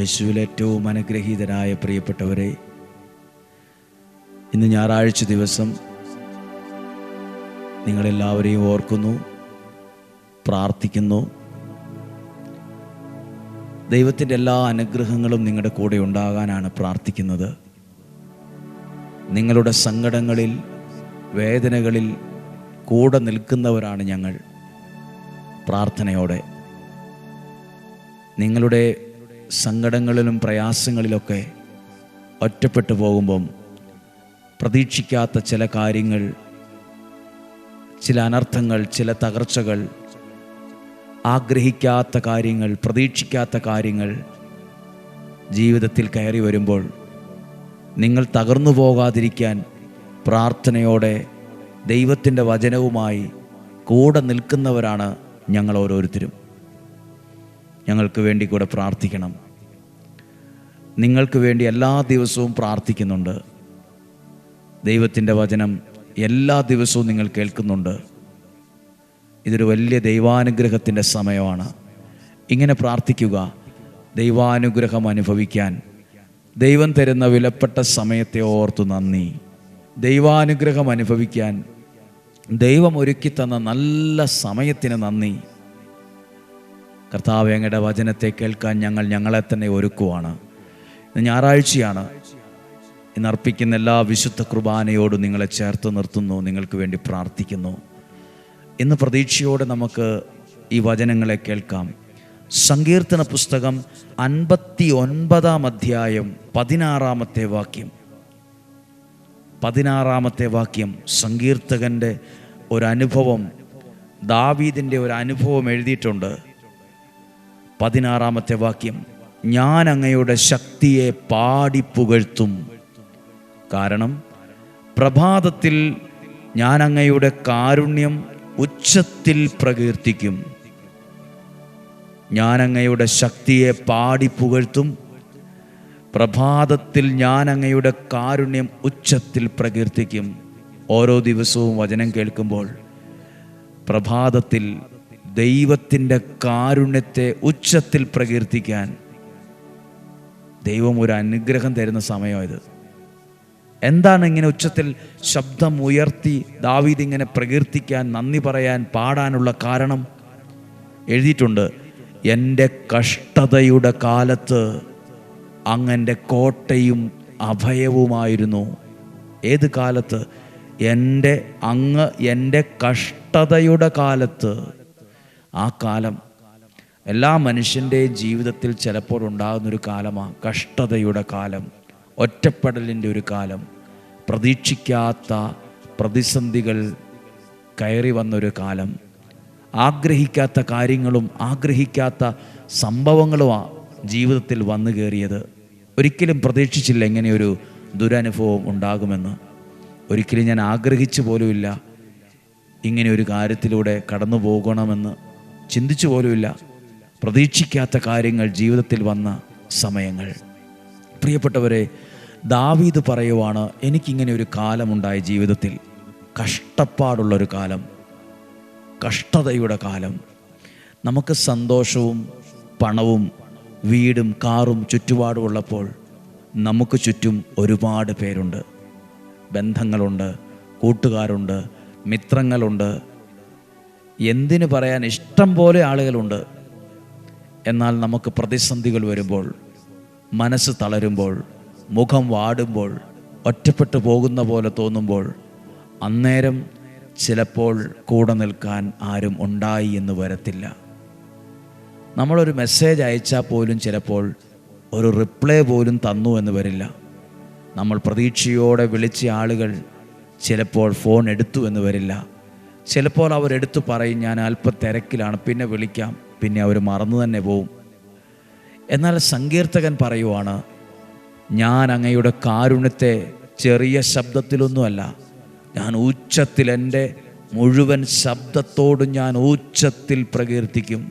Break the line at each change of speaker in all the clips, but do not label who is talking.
യേശുവിൽ ഏറ്റവും അനുഗ്രഹീതരായ പ്രിയപ്പെട്ടവരെ ഇന്ന് ഞായറാഴ്ച ദിവസം നിങ്ങളെല്ലാവരെയും ഓർക്കുന്നു പ്രാർത്ഥിക്കുന്നു. ദൈവത്തിന്റെ എല്ലാ അനുഗ്രഹങ്ങളും നിങ്ങളുടെ കൂടെ ഉണ്ടാകാനാണ് പ്രാർത്ഥിക്കുന്നത്. നിങ്ങളുടെ സങ്കടങ്ങളിൽ വേദനകളിൽ കൂടെ നിൽക്കുന്നവരാണ് ഞങ്ങൾ പ്രാർത്ഥനയോടെ. നിങ്ങളുടെ സങ്കടങ്ങളിലും പ്രയാസങ്ങളിലൊക്കെ ഒറ്റപ്പെട്ടു പോകുമ്പം പ്രതീക്ഷിക്കാത്ത ചില കാര്യങ്ങൾ ചില അനർത്ഥങ്ങൾ ചില തകർച്ചകൾ ആഗ്രഹിക്കാത്ത കാര്യങ്ങൾ പ്രതീക്ഷിക്കാത്ത കാര്യങ്ങൾ ജീവിതത്തിൽ കയറി വരുമ്പോൾ നിങ്ങൾ തകർന്നു പോകാതിരിക്കാൻ പ്രാർത്ഥനയോടെ ദൈവത്തിന്റെ വചനവുമായി കൂടെ നിൽക്കുന്നവരാണ് ഞങ്ങൾ ഓരോരുത്തരും. ഞങ്ങൾക്ക് വേണ്ടി കൂടെ പ്രാർത്ഥിക്കണം. നിങ്ങൾക്ക് വേണ്ടി എല്ലാ ദിവസവും പ്രാർത്ഥിക്കുന്നുണ്ട്. ദൈവത്തിന്റെ വചനം എല്ലാ ദിവസവും നിങ്ങൾ കേൾക്കുന്നുണ്ട്. ഇതൊരു വലിയ ദൈവാനുഗ്രഹത്തിന്റെ സമയമാണ്. ഇങ്ങനെ പ്രാർത്ഥിക്കുക ദൈവാനുഗ്രഹം അനുഭവിക്കാൻ. ദൈവം തരുന്ന വിലപ്പെട്ട സമയത്തെ ഓർത്തു നന്ദി. ദൈവാനുഗ്രഹം അനുഭവിക്കാൻ ദൈവം ഒരുക്കി തന്ന നല്ല സമയത്തിന് നന്ദി. കർത്താവ് അങ്ങയുടെ വചനത്തെ കേൾക്കാൻ ഞങ്ങൾ ഞങ്ങളെ തന്നെ ഒരുക്കുവാണ്. ഇന്ന് ഞായറാഴ്ചയാണ്. ഇന്ന് അർപ്പിക്കുന്ന എല്ലാ വിശുദ്ധ കുർബാനയോടും നിങ്ങളെ ചേർത്ത് നിർത്തുന്നു നിങ്ങൾക്ക് വേണ്ടി പ്രാർത്ഥിക്കുന്നു. ഇന്ന് പ്രതീക്ഷയോടെ നമുക്ക് ഈ വചനങ്ങളെ കേൾക്കാം. സങ്കീർത്തന പുസ്തകം അൻപത്തി ഒൻപതാം അധ്യായം പതിനാറാമത്തെ വാക്യം. പതിനാറാമത്തെ വാക്യം. സങ്കീർത്തകന്റെ ഒരനുഭവം ദാവീദിന്റെ ഒരു അനുഭവം എഴുതിയിട്ടുണ്ട്. പതിനാറാമത്തെ വാക്യം ഞാൻ അങ്ങയുടെ ശക്തിയെ പാടി പുകഴ്ത്തും. കാരണം പ്രഭാതത്തിൽ ഞാൻ അങ്ങയുടെ കാരുണ്യം ഉച്ചത്തിൽ പ്രകീർത്തിക്കും. ഞാൻ അങ്ങയുടെ ശക്തിയെ പാടി പുകഴ്ത്തും. പ്രഭാതത്തിൽ ഞാൻ അങ്ങയുടെ കാരുണ്യം ഉച്ചത്തിൽ പ്രകീർത്തിക്കും. ഓരോ ദിവസവും വചനം കേൾക്കുമ്പോൾ പ്രഭാതത്തിൽ ദൈവത്തിന്റെ കാരുണ്യത്തെ ഉച്ചത്തിൽ പ്രകീർത്തിക്കാൻ ദൈവം ഒരു അനുഗ്രഹം തരുന്ന സമയമായത് എന്താണ് ഇങ്ങനെ ഉച്ചത്തിൽ ശബ്ദം ഉയർത്തി ദാവീദ് ഇങ്ങനെ പ്രകീർത്തിക്കാൻ നന്ദി പറയാൻ പാടാനുള്ള കാരണം? എഴുതിയിട്ടുണ്ട് എന്റെ കഷ്ടതയുടെ കാലത്ത് അങ്ങന്റെ കോട്ടയും അഭയവുമായിരുന്നു. ഏത് കാലത്ത്? എന്റെ അങ്ങ് എന്റെ കഷ്ടതയുടെ കാലത്ത് ആ കാലം എല്ലാ മനുഷ്യന്റെയും ജീവിതത്തിൽ ചിലപ്പോൾ ഉണ്ടാകുന്നൊരു കാലമാണ് കഷ്ടതയുടെ കാലം ഒറ്റപ്പെടലിന്റെ ഒരു കാലം പ്രതീക്ഷിക്കാത്ത പ്രതിസന്ധികൾ കയറി വന്നൊരു കാലം. ആഗ്രഹിക്കാത്ത കാര്യങ്ങളും ആഗ്രഹിക്കാത്ത സംഭവങ്ങളുമാണ് ജീവിതത്തിൽ വന്നു കയറിയത്. ഒരിക്കലും പ്രതീക്ഷിച്ചില്ല ഇങ്ങനെയൊരു ദുരനുഭവം ഉണ്ടാകുമെന്ന്. ഒരിക്കലും ഞാൻ ആഗ്രഹിച്ചു പോലുമില്ല ഇങ്ങനെ ഒരു കാര്യത്തിലൂടെ കടന്നു പോകണമെന്ന് ചിന്തിച്ചു പോലുമില്ല. പ്രതീക്ഷിക്കാത്ത കാര്യങ്ങൾ ജീവിതത്തിൽ വന്ന സമയങ്ങൾ. പ്രിയപ്പെട്ടവരെ ദാവീദ് പറയുവാണ് എനിക്കിങ്ങനെ ഒരു കാലമുണ്ടായ ജീവിതത്തിൽ. കഷ്ടപ്പാടുള്ളൊരു കാലം. കഷ്ടതയുടെ കാലം. നമുക്ക് സന്തോഷവും പണവും വീടും കാറും ചുറ്റുപാടും ഉള്ളപ്പോൾ നമുക്ക് ചുറ്റും ഒരുപാട് പേരുണ്ട്. ബന്ധങ്ങളുണ്ട് കൂട്ടുകാരുണ്ട് മിത്രങ്ങളുണ്ട് എന്തിനു പറയാൻ ഇഷ്ടം പോലെ ആളുകളുണ്ട്? എന്നാൽ നമുക്ക് പ്രതിസന്ധികൾ വരുമ്പോൾ മനസ്സ് തളരുമ്പോൾ മുഖം വാടുമ്പോൾ ഒറ്റപ്പെട്ടു പോകുന്ന പോലെ തോന്നുമ്പോൾ അന്നേരം ചിലപ്പോൾ കൂടെ നിൽക്കാൻ ആരും ഉണ്ടായി എന്ന് വരത്തില്ല. നമ്മളൊരു മെസ്സേജ് അയച്ചാൽ പോലും ചിലപ്പോൾ ഒരു റിപ്ലൈ പോലും തന്നു എന്ന് വരില്ല. നമ്മൾ പ്രതീക്ഷയോടെ വിളിച്ച ആളുകൾ ചിലപ്പോൾ ഫോൺ എടുത്തു എന്ന് വരില്ല. ചിലപ്പോൾ അവരെടുത്തു പറയും ഞാൻ അല്പം തിരക്കിലാണ് പിന്നെ വിളിക്കാം പിന്നെ അവർ മറന്നു തന്നെ പോവും. എന്നാൽ സങ്കീർത്തകൻ പറയുവാണ് ഞാൻ അങ്ങയുടെ കാരുണ്യത്തെ ചെറിയ ശബ്ദത്തിലൊന്നുമല്ല ഞാൻ ഉച്ചത്തിൽ എന്റെ മുഴുവൻ ശബ്ദത്തോടും ഞാൻ ഉച്ചത്തിൽ പ്രകീർത്തിക്കും.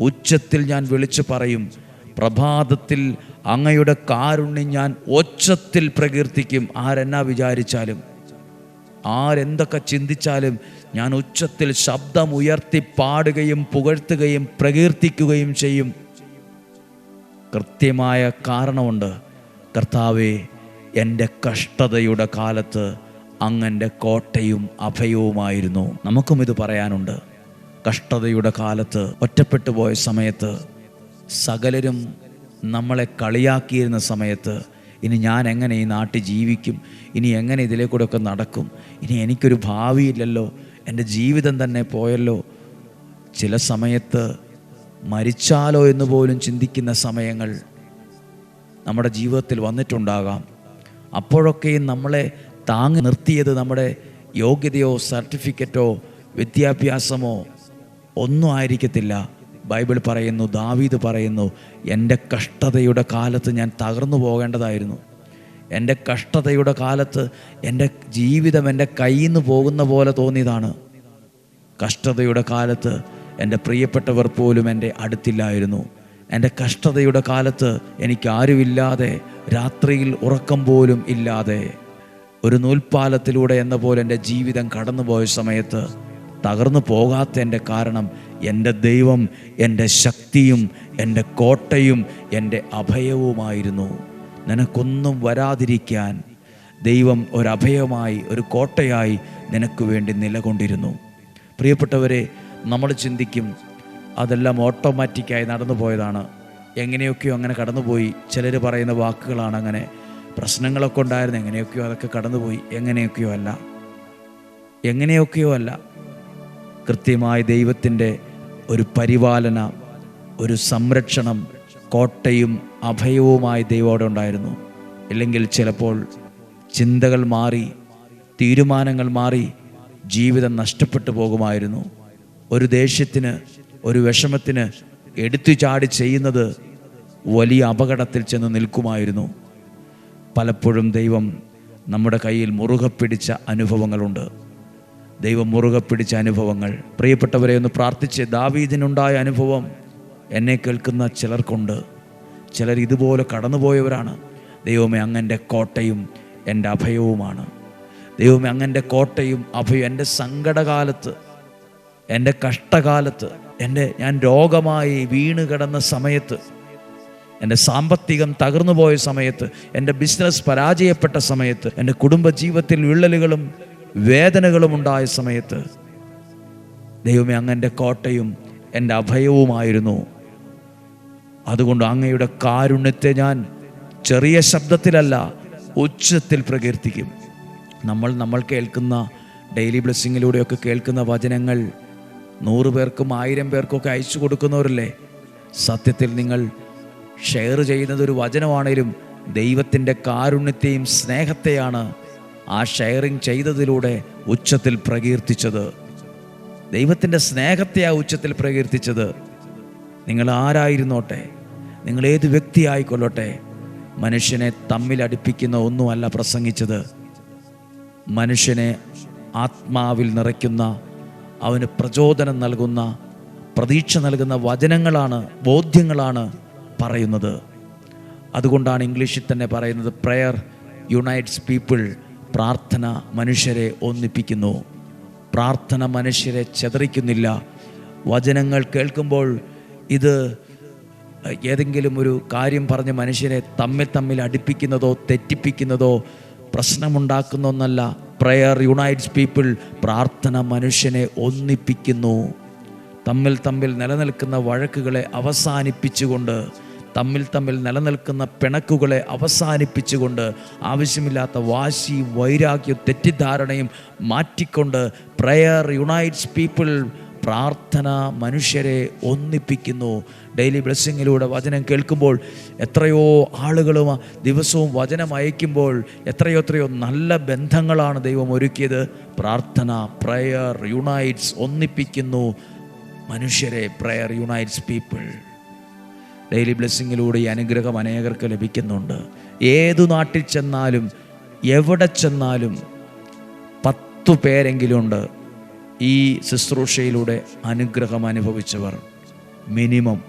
ഉച്ചത്തിൽ ഞാൻ വിളിച്ചു പറയും പ്രഭാതത്തിൽ അങ്ങയുടെ കാരുണ്യം ഞാൻ ഒച്ചത്തിൽ പ്രകീർത്തിക്കും. ആരെന്നാ വിചാരിച്ചാലും ആരെന്തൊക്കെ ചിന്തിച്ചാലും ഞാൻ ഉച്ചത്തിൽ ശബ്ദം ഉയർത്തി പാടുകയും പുകഴ്ത്തുകയും പ്രകീർത്തിക്കുകയും ചെയ്യും. കൃത്യമായ കാരണമുണ്ട് കർത്താവെ എന്റെ കഷ്ടതയുടെ കാലത്ത് അങ്ങന്റെ കോട്ടയും അഭയവുമായിരുന്നു. നമുക്കും ഇത് പറയാനുണ്ട്. കഷ്ടതയുടെ കാലത്ത് ഒറ്റപ്പെട്ടു പോയ സമയത്ത് സകലരും നമ്മളെ കളിയാക്കിയിരുന്ന സമയത്ത് ഇനി ഞാൻ എങ്ങനെ ഈ നാട്ടിൽ ജീവിക്കും? ഇനി എങ്ങനെ ഇതിലെ കൂടെയൊക്കെ നടക്കും? ഇനി എനിക്കൊരു ഭാവിയില്ലല്ലോ? എന്റെ ജീവിതം തന്നെ പോയല്ലോ. ചില സമയത്ത് മരിച്ചാലോ എന്ന് പോലും ചിന്തിക്കുന്ന സമയങ്ങൾ നമ്മുടെ ജീവിതത്തിൽ വന്നിട്ടുണ്ടാകാം. അപ്പോഴൊക്കെയും നമ്മളെ താങ്ങി നിർത്തിയത് നമ്മുടെ യോഗ്യതയോ സർട്ടിഫിക്കറ്റോ വിദ്യാഭ്യാസമോ ഒന്നും ആയിരിക്കത്തില്ല. ബൈബിൾ പറയുന്നു ദാവീദ് പറയുന്നു എന്റെ കഷ്ടതയുടെ കാലത്ത് ഞാൻ തകർന്നു പോകേണ്ടതായിരുന്നു. എന്റെ കഷ്ടതയുടെ കാലത്ത് എന്റെ ജീവിതം എന്റെ കയ്യിൽ നിന്ന് പോകുന്ന പോലെ തോന്നിയതാണ്. കഷ്ടതയുടെ കാലത്ത് എന്റെ പ്രിയപ്പെട്ടവർ പോലും എന്റെ അടുത്തില്ലായിരുന്നു. എന്റെ കഷ്ടതയുടെ കാലത്ത് എനിക്ക് ആരുമില്ലാതെ രാത്രിയിൽ ഉറക്കം പോലും ഇല്ലാതെ ഒരു നൂൽപ്പാലത്തിലൂടെ എന്ന പോലെ എന്റെ ജീവിതം കടന്നുപോയ സമയത്ത് തകർന്നു പോകാത്തതിന്റെ കാരണം എന്റെ ദൈവം എന്റെ ശക്തിയും എന്റെ കോട്ടയും എന്റെ അഭയവുമായിരുന്നു. നിനക്കൊന്നും വരാതിരിക്കാൻ ദൈവം ഒരഭയമായി ഒരു കോട്ടയായി നിനക്ക് വേണ്ടി നിലകൊണ്ടിരുന്നു. പ്രിയപ്പെട്ടവരെ നമ്മൾ ചിന്തിക്കും അതെല്ലാം ഓട്ടോമാറ്റിക്കായി നടന്നു പോയതാണ്. എങ്ങനെയൊക്കെയോ അങ്ങനെ കടന്നുപോയി. ചിലർ പറയുന്ന വാക്കുകളാണ് അങ്ങനെ. പ്രശ്നങ്ങളൊക്കെ ഉണ്ടായിരുന്നു. എങ്ങനെയൊക്കെയോ അതൊക്കെ കടന്നുപോയി. എങ്ങനെയൊക്കെയോ അല്ല. എങ്ങനെയൊക്കെയോ അല്ല. കൃത്യമായ ദൈവത്തിന്റെ ഒരു പരിപാലന ഒരു സംരക്ഷണം കോട്ടയും അഭയവുമായി ദൈവോടെ ഉണ്ടായിരുന്നു. ഇല്ലെങ്കിൽ ചിലപ്പോൾ ചിന്തകൾ മാറി തീരുമാനങ്ങൾ മാറി ജീവിതം നഷ്ടപ്പെട്ടു പോകുമായിരുന്നു. ഒരു ദേഷ്യത്തിന് ഒരു വിഷമത്തിന് എടുത്തു ചാടി ചെയ്യുന്നത് വലിയ അപകടത്തിൽ ചെന്ന് നിൽക്കുമായിരുന്നു. പലപ്പോഴും ദൈവം നമ്മുടെ കയ്യിൽ മുറുകെ പിടിച്ച അനുഭവങ്ങളുണ്ട്. ദൈവം മുറുകെ പിടിച്ച അനുഭവങ്ങൾ. പ്രിയപ്പെട്ടവരെ ഒന്ന് പ്രാർത്ഥിച്ച് ദാവീദിനുണ്ടായ അനുഭവം എന്നെ കേൾക്കുന്ന ചിലർക്കുണ്ട്. ചിലർ ഇതുപോലെ കടന്നുപോയവരാണ്. ദൈവമേ അങ്ങന്റെ കോട്ടയും എന്റെ അഭയവുമാണ്. ദൈവമേ അങ്ങന്റെ കോട്ടയും അഭയവും എന്റെ സങ്കടകാലത്ത് എന്റെ കഷ്ടകാലത്ത് എന്റെ ഞാൻ രോഗമായി വീണ് കിടന്ന സമയത്ത് എന്റെ സാമ്പത്തികം തകർന്നു പോയ സമയത്ത് എന്റെ ബിസിനസ് പരാജയപ്പെട്ട സമയത്ത് എന്റെ കുടുംബജീവിതത്തിൽ വിള്ളലുകളും വേദനകളും ഉണ്ടായ സമയത്ത് ദൈവമേ അങ്ങന്റെ കോട്ടയും എന്റെ അഭയവുമായിരുന്നു. അതുകൊണ്ട് അങ്ങയുടെ കാരുണ്യത്തെ ഞാൻ ചെറിയ ശബ്ദത്തിലല്ല ഉച്ചത്തിൽ പ്രകീർത്തിക്കും. നമ്മൾ നമ്മൾ കേൾക്കുന്ന ഡെയിലി ബ്ലെസ്സിങ്ങിലൂടെയൊക്കെ കേൾക്കുന്ന വചനങ്ങൾ നൂറ് പേർക്കും ആയിരം പേർക്കൊക്കെ അയച്ചു കൊടുക്കുന്നവരല്ലേ? സത്യത്തിൽ നിങ്ങൾ ഷെയർ ചെയ്യുന്നത് ഒരു വചനമാണേലും ദൈവത്തിന്റെ കാരുണ്യത്തെയും സ്നേഹത്തെയാണ് ആ ഷെയറിങ് ചെയ്തതിലൂടെ ഉച്ചത്തിൽ പ്രകീർത്തിച്ചത്. ദൈവത്തിന്റെ സ്നേഹത്തെ ആ ഉച്ചത്തിൽ പ്രകീർത്തിച്ചത്. നിങ്ങൾ ആരായിരുന്നോട്ടെ? നിങ്ങൾ ഏത് വ്യക്തിയായിക്കൊള്ളട്ടെ മനുഷ്യനെ തമ്മിൽ അടുപ്പിക്കുന്ന ഒന്നുമല്ല പ്രസംഗിച്ചത്. മനുഷ്യനെ ആത്മാവിൽ നിറയ്ക്കുന്ന അവന് പ്രചോദനം നൽകുന്ന പ്രതീക്ഷ നൽകുന്ന വചനങ്ങളാണ് ബോധ്യങ്ങളാണ് പറയുന്നത്. അതുകൊണ്ടാണ് ഇംഗ്ലീഷിൽ തന്നെ പറയുന്നത് പ്രയർ യുണൈറ്റ്സ് പീപ്പിൾ പ്രാർത്ഥന മനുഷ്യരെ ഒന്നിപ്പിക്കുന്നു. പ്രാർത്ഥന മനുഷ്യരെ ചെതറിക്കുന്നില്ല. വചനങ്ങൾ കേൾക്കുമ്പോൾ ഇത് ഏതെങ്കിലും ഒരു കാര്യം പറഞ്ഞ് മനുഷ്യനെ തമ്മിൽ തമ്മിൽ അടുപ്പിക്കുന്നതോ തെറ്റിപ്പിക്കുന്നതോ പ്രശ്നമുണ്ടാക്കുന്ന ഒന്നല്ല. പ്രയർ യുണൈറ്റ്സ് പീപ്പിൾ പ്രാർത്ഥന മനുഷ്യനെ ഒന്നിപ്പിക്കുന്നു. തമ്മിൽ തമ്മിൽ നിലനിൽക്കുന്ന വഴക്കുകളെ അവസാനിപ്പിച്ചുകൊണ്ട് തമ്മിൽ തമ്മിൽ നിലനിൽക്കുന്ന പിണക്കുകളെ അവസാനിപ്പിച്ചുകൊണ്ട് ആവശ്യമില്ലാത്ത വാശി വൈരാഗ്യം തെറ്റിദ്ധാരണയും മാറ്റിക്കൊണ്ട് പ്രെയർ യുണൈറ്റ്സ് പീപ്പിൾ പ്രാർത്ഥന മനുഷ്യരെ ഒന്നിപ്പിക്കുന്നു. ഡെയിലി ബ്ലെസ്സിങ്ങിലൂടെ വചനം കേൾക്കുമ്പോൾ എത്രയോ ആളുകളും ദിവസവും വചനം അയക്കുമ്പോൾ എത്രയോ എത്രയോ നല്ല ബന്ധങ്ങളാണ് ദൈവം ഒരുക്കിയത്. പ്രാർത്ഥന പ്രയർ യുണൈറ്റ്സ് ഒന്നിപ്പിക്കുന്നു മനുഷ്യരെ പ്രയർ യുണൈറ്റ്സ് പീപ്പിൾ ഡെയിലി ബ്ലെസ്സിങ്ങിലൂടെ ഈ അനുഗ്രഹം അനേകർക്ക് ലഭിക്കുന്നുണ്ട്. ഏതു നാട്ടിൽ ചെന്നാലും എവിടെ ചെന്നാലും പത്തു പേരെങ്കിലും ഉണ്ട്. ഈ ശുശ്രൂഷയിലൂടെ അനുഗ്രഹം അനുഭവിച്ചവർ. മിനിമം.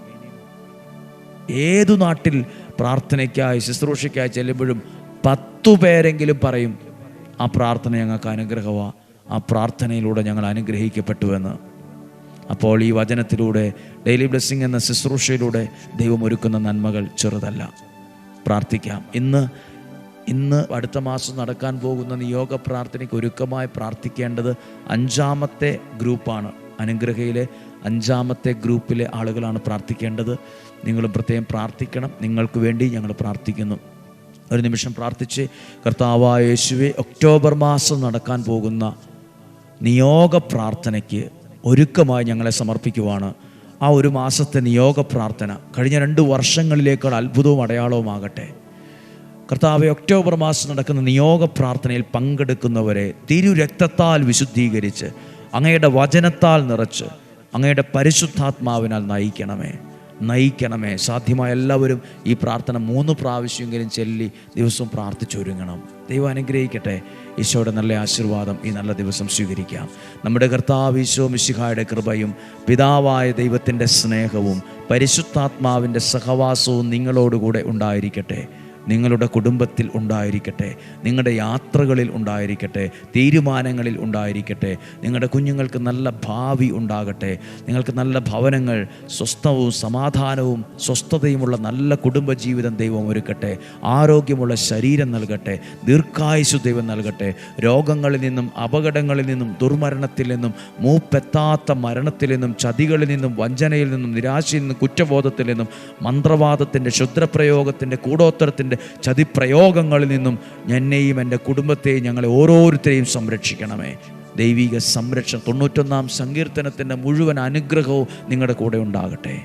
ഏതു നാട്ടിൽ പ്രാർത്ഥനയ്ക്കായി ശുശ്രൂഷയ്ക്കായി ചെല്ലുമ്പോഴും പത്തു പേരെങ്കിലും പറയും ആ പ്രാർത്ഥന ഞങ്ങൾക്ക് അനുഗ്രഹമാണ് ആ പ്രാർത്ഥനയിലൂടെ ഞങ്ങൾ അനുഗ്രഹിക്കപ്പെട്ടുവെന്ന്. അപ്പോൾ ഈ വചനത്തിലൂടെ ഡെയിലി ബ്ലെസ്സിങ് എന്ന ശുശ്രൂഷയിലൂടെ ദൈവം ഒരുക്കുന്ന നന്മകൾ ചെറുതല്ല. പ്രാർത്ഥിക്കാം. ഇന്ന് ഇന്ന് അടുത്ത മാസം നടക്കാൻ പോകുന്ന നിയോഗ പ്രാർത്ഥനയ്ക്ക് ഒരുക്കമായി പ്രാർത്ഥിക്കേണ്ടത് അഞ്ചാമത്തെ ഗ്രൂപ്പാണ്. അനുഗ്രഹയിലെ അഞ്ചാമത്തെ ഗ്രൂപ്പിലെ ആളുകളാണ് പ്രാർത്ഥിക്കേണ്ടത്. നിങ്ങൾ പ്രത്യേകം പ്രാർത്ഥിക്കണം. നിങ്ങൾക്ക് വേണ്ടി ഞങ്ങൾ പ്രാർത്ഥിക്കുന്നു. ഒരു നിമിഷം പ്രാർത്ഥിച്ച് കർത്താവായ യേശുവെ ഒക്ടോബർ മാസം നടക്കാൻ പോകുന്ന നിയോഗ പ്രാർത്ഥനയ്ക്ക് ഒരുക്കമായി ഞങ്ങളെ സമർപ്പിക്കുവാണ്. ആ ഒരു മാസത്തെ നിയോഗ പ്രാർത്ഥന കഴിഞ്ഞ രണ്ട് വർഷങ്ങളിലേക്കുള്ള അത്ഭുതവും അടയാളവുമാകട്ടെ. കർത്താവെ ഒക്ടോബർ മാസം നടക്കുന്ന നിയോഗ പ്രാർത്ഥനയിൽ പങ്കെടുക്കുന്നവരെ തിരുരക്തത്താൽ വിശുദ്ധീകരിച്ച് അങ്ങയുടെ വചനത്താൽ നിറച്ച് അങ്ങയുടെ പരിശുദ്ധാത്മാവിനാൽ നയിക്കണമേ. നയിക്കണമേ. സാധ്യമായ എല്ലാവരും ഈ പ്രാർത്ഥന മൂന്ന് പ്രാവശ്യമെങ്കിലും ചൊല്ലി ദിവസവും പ്രാർത്ഥിച്ചൊരുങ്ങണം ദൈവം അനുഗ്രഹിക്കട്ടെ. ഈശോയുടെ നല്ല ആശീർവാദം ഈ നല്ല ദിവസം സ്വീകരിക്കാം. നമ്മുടെ കർത്താവ് ഈശോ മിശിഹായുടെ കൃപയും പിതാവായ ദൈവത്തിന്റെ സ്നേഹവും പരിശുദ്ധാത്മാവിന്റെ സഹവാസവും നിങ്ങളോടുകൂടെ ഉണ്ടായിരിക്കട്ടെ. നിങ്ങളുടെ കുടുംബത്തിൽ ഉണ്ടായിരിക്കട്ടെ നിങ്ങളുടെ യാത്രകളിൽ ഉണ്ടായിരിക്കട്ടെ തീരുമാനങ്ങളിൽ ഉണ്ടായിരിക്കട്ടെ നിങ്ങളുടെ കുഞ്ഞുങ്ങൾക്ക് നല്ല ഭാവി ഉണ്ടാകട്ടെ നിങ്ങൾക്ക് നല്ല ഭവനങ്ങൾ സ്വസ്ഥവും സമാധാനവും സ്വസ്ഥതയുമുള്ള നല്ല കുടുംബജീവിതം ദൈവം ഒരുക്കട്ടെ ആരോഗ്യമുള്ള ശരീരം നൽകട്ടെ ദീർഘായുസ് ദൈവം നൽകട്ടെ രോഗങ്ങളിൽ നിന്നും അപകടങ്ങളിൽ നിന്നും ദുർമരണത്തിൽ നിന്നും മൂപ്പെത്താത്ത മരണത്തിൽ നിന്നും ചതികളിൽ നിന്നും വഞ്ചനയിൽ നിന്നും നിരാശയിൽ നിന്നും കുറ്റബോധത്തിൽ നിന്നും മന്ത്രവാദത്തിന്റെ ക്ഷുദ്രപ്രയോഗത്തിന്റെ കൂടോത്തരത്തിന്റെ ചതിപ്രയോഗങ്ങളിൽ നിന്നും എന്നെയും എന്റെ കുടുംബത്തെയും ഞങ്ങളെ ഓരോരുത്തരെയും സംരക്ഷിക്കണമേ. ദൈവിക സംരക്ഷണം തൊണ്ണൂറ്റൊന്നാം സങ്കീർത്തനത്തിന്റെ മുഴുവൻ അനുഗ്രഹവും നിങ്ങളുടെ കൂടെ ഉണ്ടാകട്ടെ.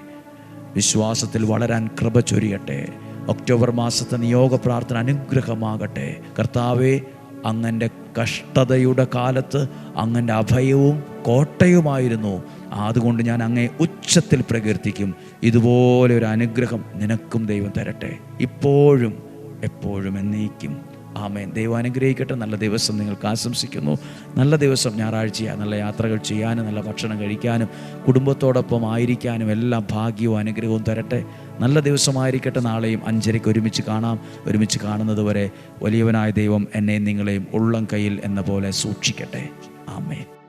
വിശ്വാസത്തിൽ വളരാൻ കൃപ ചൊരിയട്ടെ. ഒക്ടോബർ മാസത്തെ നിയോഗ പ്രാർത്ഥന അനുഗ്രഹമാകട്ടെ. കർത്താവെ അങ്ങന്റെ കഷ്ടതയുടെ കാലത്ത് അങ്ങന്റെ അഭയവും കോട്ടയുമായിരുന്നു. അതുകൊണ്ട് ഞാൻ അങ്ങേ ഉച്ചത്തിൽ പ്രകീർത്തിക്കും. ഇതുപോലെ ഒരു അനുഗ്രഹം നിനക്കും ദൈവം തരട്ടെ. ഇപ്പോഴും എപ്പോഴും എന്നേക്കും. ആമേൻ. ദൈവം അനുഗ്രഹിക്കട്ടെ. നല്ല ദിവസം നിങ്ങൾക്ക് ആശംസിക്കുന്നു. നല്ല ദിവസം ഞായറാഴ്ചയാണ് നല്ല യാത്രകൾ ചെയ്യാനും നല്ല ഭക്ഷണം കഴിക്കാനും കുടുംബത്തോടൊപ്പം ആയിരിക്കാനും എല്ലാ ഭാഗ്യവും അനുഗ്രഹവും തരട്ടെ. നല്ല ദിവസമായിരിക്കട്ടെ. നാളെയും അഞ്ചരയ്ക്ക് ഒരുമിച്ച് കാണാം. ഒരുമിച്ച് കാണുന്നത് വരെ വലിയവനായ ദൈവം എന്നെയും നിങ്ങളെയും ഉള്ളം കയ്യിൽ എന്ന പോലെ സൂക്ഷിക്കട്ടെ. ആമേൻ.